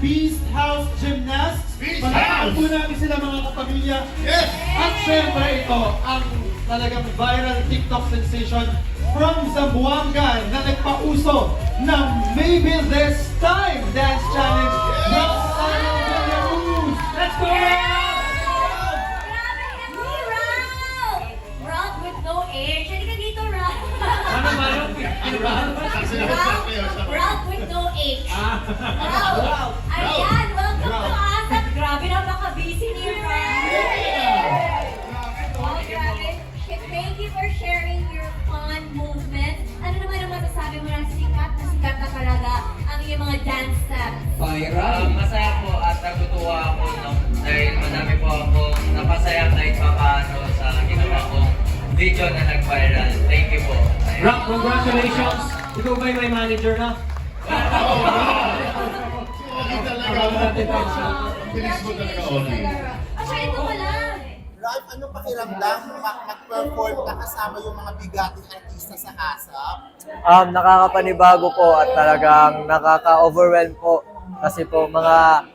Beast House Gymnasts. Beast House! po namin sila mga kapamilya. Yes! At syempre ito, ang talagang viral TikTok sensation from Zamboanga na nagpauso ng Maybe This Time Dance Challenge ng Sana Villaruz. Let's go! Age. Halika dito, Ralph. Ano ba yun? Saksi na Ralph, with no age. Ah. Ralph. Thank you for sharing your fun movements. Ano naman ang masasabi mo na sikat na sikat na talaga ang iyong mga dance steps? Ah, masaya po at natutuwa ako no, dahil madami po ako napasaya kahit papaano sa ginawa kong video na nag-viral. Thank you po. Ayun. Rock, congratulations! Ikaw ba yung may manager na? Oli talaga. Ang bilis mo talaga, Oli. Siya ito wala. Ralph, ano pakiramdam mag-perform ka kasama yung mga bigating artista sa HASAP? Um, nakakapanibago po at talagang nakaka-overwhelm po. Kasi po mga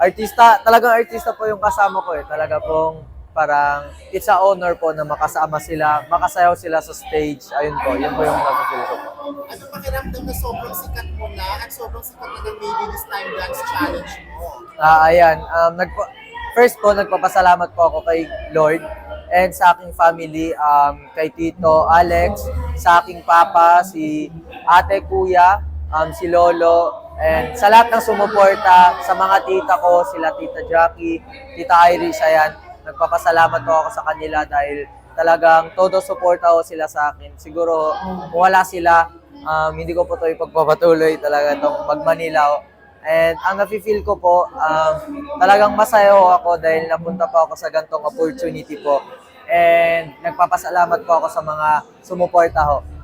artista, talagang artista po yung kasama ko eh. Talaga pong parang it's a honor po na makasama sila, makasayaw sila sa stage. Ayun po, yun po yung napapil ko po. Ano pakiramdam na sobrang sikat mo na at sobrang sikat na ng Maybe This Time Dance Challenge mo? Ah, ayan, um, nagpa- first po, nagpapasalamat po ako kay Lord and sa aking family, um, kay Tito Alex, sa aking papa, si ate, kuya, um, si Lolo, and sa lahat ng sumuporta, sa mga tita ko, sila Tita Jackie, Tita Iris, ayan, nagpapasalamat po ako sa kanila dahil talagang todo suporta ko sila sa akin. Siguro, kung wala sila, um, hindi ko po ito ipagpapatuloy talaga itong mag-Manila. And ang nafe-feel ko po, um, talagang masaya ako dahil napunta po ako sa gantong opportunity po. And nagpapasalamat po ako sa mga sumuporta ho.